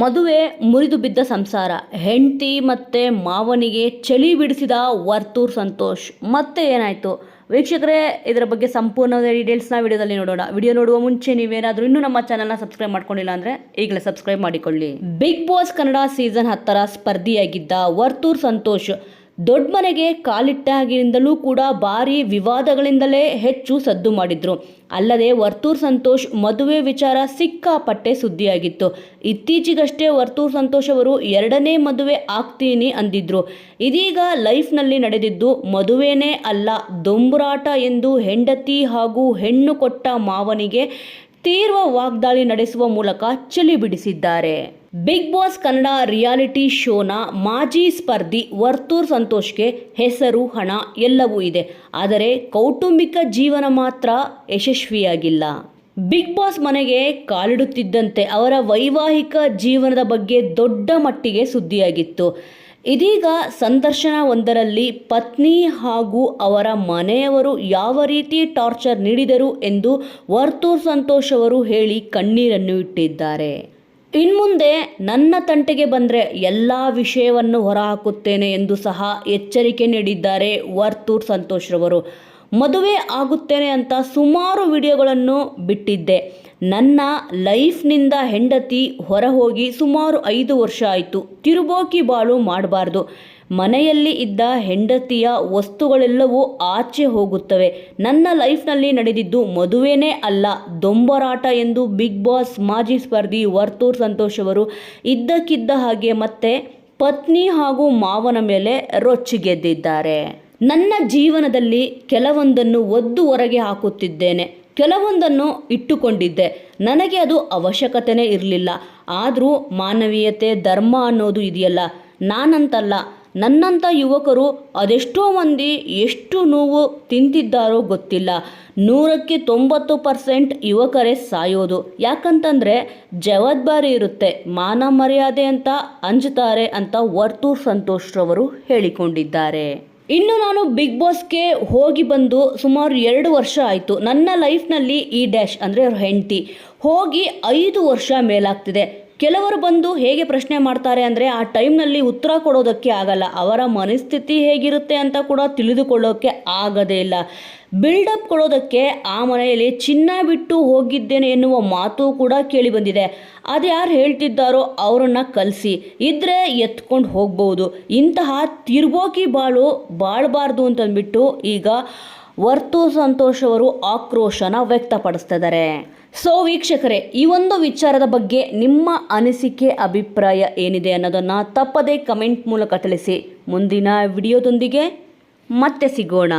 ಮದುವೆ ಮುರಿದು ಬಿದ್ದ ಸಂಸಾರ. ಹೆಂಡತಿ ಮತ್ತು ಮಾವನಿಗೆ ಚಳಿ ಬಿಡಿಸಿದ ವರ್ತೂರ್ ಸಂತೋಷ್. ಮತ್ತೆ ಏನಾಯಿತು? ವೀಕ್ಷಕರೇ, ಇದರ ಬಗ್ಗೆ ಸಂಪೂರ್ಣ ಡೀಟೇಲ್ಸ್ನ ವಿಡಿಯೋದಲ್ಲಿ ನೋಡೋಣ. ವಿಡಿಯೋ ನೋಡುವ ಮುಂಚೆ ನೀವೇನಾದರೂ ಇನ್ನೂ ನಮ್ಮ ಚಾನಲ್ನ ಸಬ್ಸ್ಕ್ರೈಬ್ ಮಾಡ್ಕೊಂಡಿಲ್ಲ ಅಂದರೆ ಈಗಲೇ ಸಬ್ಸ್ಕ್ರೈಬ್ ಮಾಡಿಕೊಳ್ಳಿ. ಬಿಗ್ ಬಾಸ್ ಕನ್ನಡ ಸೀಸನ್ ಹತ್ತರ ಸ್ಪರ್ಧಿಯಾಗಿದ್ದ ವರ್ತೂರ್ ಸಂತೋಷ್. ದೊಡ್ಡ ಮನೆಗೆ ಕಾಲಿಟ್ಟಾಗಿನಿಂದಲೂ ಕೂಡ ಭಾರಿ ವಿವಾದಗಳಿಂದಲೇ ಹೆಚ್ಚು ಸದ್ದು ಮಾಡಿದ್ರು. ಅಲ್ಲದೆ ವರ್ತೂರ್ ಸಂತೋಷ್ ಮದುವೆ ವಿಚಾರ ಸಿಕ್ಕಾಪಟ್ಟೆ ಸುದ್ದಿಯಾಗಿತ್ತು. ಇತ್ತೀಚೆಗಷ್ಟೇ ವರ್ತೂರ್ ಸಂತೋಷ್ ಅವರು ಎರಡನೇ ಮದುವೆ ಆಗ್ತೀನಿ ಅಂದಿದ್ರು. ಇದೀಗ ಲೈಫ್ನಲ್ಲಿ ನಡೆದಿದ್ದು ಮದುವೆನೇ ಅಲ್ಲ, ದೊಂಬರಾಟ ಎಂದು ಹೆಂಡತಿ ಹಾಗೂ ಹೆಣ್ಣು ಕೊಟ್ಟ ಮಾವನಿಗೆ ತೀವ್ರ ವಾಗ್ದಾಳಿ ನಡೆಸುವ ಮೂಲಕ ಚಳಿ ಬಿಡಿಸಿದ್ದಾರೆ. ಬಿಗ್ ಬಾಸ್ ಕನ್ನಡ ರಿಯಾಲಿಟಿ ಶೋನ ಮಾಜಿ ಸ್ಪರ್ಧಿ ವರ್ತೂರ್ ಸಂತೋಷ್ಗೆ ಹೆಸರು, ಹಣ ಎಲ್ಲವೂ ಇದೆ. ಆದರೆ ಕೌಟುಂಬಿಕ ಜೀವನ ಮಾತ್ರ ಯಶಸ್ವಿಯಾಗಿಲ್ಲ. ಬಿಗ್ ಬಾಸ್ ಮನೆಗೆ ಕಾಲಿಡುತ್ತಿದ್ದಂತೆ ಅವರ ವೈವಾಹಿಕ ಜೀವನದ ಬಗ್ಗೆ ದೊಡ್ಡ ಮಟ್ಟಿಗೆ ಸುದ್ದಿಯಾಗಿತ್ತು. ಇದೀಗ ಸಂದರ್ಶನವೊಂದರಲ್ಲಿ ಪತ್ನಿ ಹಾಗೂ ಅವರ ಮನೆಯವರು ಯಾವ ರೀತಿ ಟಾರ್ಚರ್ ನೀಡಿದರು ಎಂದು ವರ್ತೂರ್ ಸಂತೋಷ್ ಅವರು ಹೇಳಿ ಕಣ್ಣೀರನ್ನು ಇಟ್ಟಿದ್ದಾರೆ. ಇನ್ಮುಂದೆ ನನ್ನ ತಂಟೆಗೆ ಬಂದರೆ ಎಲ್ಲ ವಿಷಯವನ್ನು ಹೊರಹಾಕುತ್ತೇನೆ ಎಂದು ಸಹ ಎಚ್ಚರಿಕೆ ನೀಡಿದ್ದಾರೆ ವರ್ತೂರ್ ಸಂತೋಷ್ ರವರು. ಮದುವೆ ಆಗುತ್ತೇನೆ ಅಂತ ಸುಮಾರು ವಿಡಿಯೋಗಳನ್ನು ಬಿಟ್ಟಿದ್ದೆ. ನನ್ನ ಲೈಫ್ನಿಂದ ಹೆಂಡತಿ ಹೊರ ಹೋಗಿ ಸುಮಾರು ಐದು ವರ್ಷ ಆಯಿತು. ತಿರುಬೋಕಿ ಬಾಳು ಮಾಡಬಾರ್ದು. ಮನೆಯಲ್ಲಿ ಇದ್ದ ಹೆಂಡತಿಯ ವಸ್ತುಗಳೆಲ್ಲವೂ ಆಚೆ ಹೋಗುತ್ತವೆ. ನನ್ನ ಲೈಫ್ನಲ್ಲಿ ನಡೆದಿದ್ದು ಮದುವೆನೇ ಅಲ್ಲ, ದೊಂಬರಾಟ ಎಂದು ಬಿಗ್ ಬಾಸ್ ಮಾಜಿ ಸ್ಪರ್ಧಿ ವರ್ತೂರ್ ಸಂತೋಷ್ ಅವರು ಇದ್ದಕ್ಕಿದ್ದ ಹಾಗೆ ಮತ್ತೆ ಪತ್ನಿ ಹಾಗೂ ಮಾವನ ಮೇಲೆ ರೊಚ್ಚಿಗೆದ್ದಿದ್ದಾರೆ ನನ್ನ ಜೀವನದಲ್ಲಿ ಕೆಲವೊಂದನ್ನು ಒದ್ದು ಹೊರಗೆ ಹಾಕುತ್ತಿದ್ದೇನೆ. ಕೆಲವೊಂದನ್ನು ಇಟ್ಟುಕೊಂಡಿದ್ದೆ. ನನಗೆ ಅದು ಅವಶ್ಯಕತೆನೇ ಇರಲಿಲ್ಲ. ಆದರೂ ಮಾನವೀಯತೆ, ಧರ್ಮ ಅನ್ನೋದು ಇದೆಯಲ್ಲ. ನಾನಂತಲ್ಲ. ನನ್ನಂಥ ಯುವಕರು ಅದೆಷ್ಟೋ ಮಂದಿ ಎಷ್ಟು ನೋವು ತಿಂತಿದ್ದಾರೋ ಗೊತ್ತಿಲ್ಲ. ನೂರಕ್ಕೆ ತೊಂಬತ್ತು ಪರ್ಸೆಂಟ್ ಯುವಕರೇ ಸಾಯೋದು. ಯಾಕಂತಂದರೆ ಜವಾಬ್ದಾರಿ ಇರುತ್ತೆ. ಮಾನ ಮರ್ಯಾದೆ ಅಂತ ಅಂಜುತ್ತಾರೆ ಅಂತ ವರ್ತೂರ್ ಸಂತೋಷ್ ರವರು ಹೇಳಿಕೊಂಡಿದ್ದಾರೆ. ಇನ್ನು ನಾನು ಬಿಗ್ ಬಾಸ್ಗೆ ಹೋಗಿ ಬಂದು ಸುಮಾರು ಎರಡು ವರ್ಷ ಆಯಿತು. ನನ್ನ ಲೈಫ್ನಲ್ಲಿ ಈ ಡ್ಯಾಶ್ ಅಂದರೆ ಹೆಂಡತಿ. ಹೋಗಿ ಐದು ವರ್ಷ ಮೇಲಾಗ್ತಿದೆ. ಕೆಲವರು ಬಂದು ಹೇಗೆ ಪ್ರಶ್ನೆ ಮಾಡ್ತಾರೆ ಅಂದರೆ ಆ ಟೈಮ್ನಲ್ಲಿ ಉತ್ತರ ಕೊಡೋದಕ್ಕೆ ಆಗಲ್ಲ. ಅವರ ಮನಸ್ಥಿತಿ ಹೇಗಿರುತ್ತೆ ಅಂತ ಕೂಡ ತಿಳಿದುಕೊಳ್ಳೋಕ್ಕೆ ಆಗದೇ ಇಲ್ಲ. ಬಿಲ್ಡಪ್ ಕೊಡೋದಕ್ಕೆ ಆ ಮನೆಯಲ್ಲಿ ಚಿನ್ನ ಬಿಟ್ಟು ಹೋಗಿದ್ದೇನೆ ಎನ್ನುವ ಮಾತು ಕೂಡ ಕೇಳಿ ಬಂದಿದೆ. ಅದು ಯಾರು ಹೇಳ್ತಿದ್ದಾರೋ ಅವರನ್ನು ಕಲಿಸಿ. ಇದ್ದರೆ ಎತ್ಕೊಂಡು ಹೋಗ್ಬೋದು. ಇಂತಹ ತಿರ್ಬೋಕಿ ಬಾಳು ಬಾಳಬಾರ್ದು ಅಂತಂದ್ಬಿಟ್ಟು ಈಗ ವರ್ತೂ ಸಂತೋಷ್ ಅವರು ಆಕ್ರೋಶನ ವ್ಯಕ್ತಪಡಿಸ್ತಿದ್ದಾರೆ. ಸೊ ವೀಕ್ಷಕರೇ, ಈ ಒಂದು ವಿಚಾರದ ಬಗ್ಗೆ ನಿಮ್ಮ ಅನಿಸಿಕೆ, ಅಭಿಪ್ರಾಯ ಏನಿದೆ ಅನ್ನೋದನ್ನು ತಪ್ಪದೇ ಕಮೆಂಟ್ ಮೂಲಕ ತಿಳಿಸಿ ಮುಂದಿನ ವಿಡಿಯೋದೊಂದಿಗೆ ಮತ್ತೆ ಸಿಗೋಣ.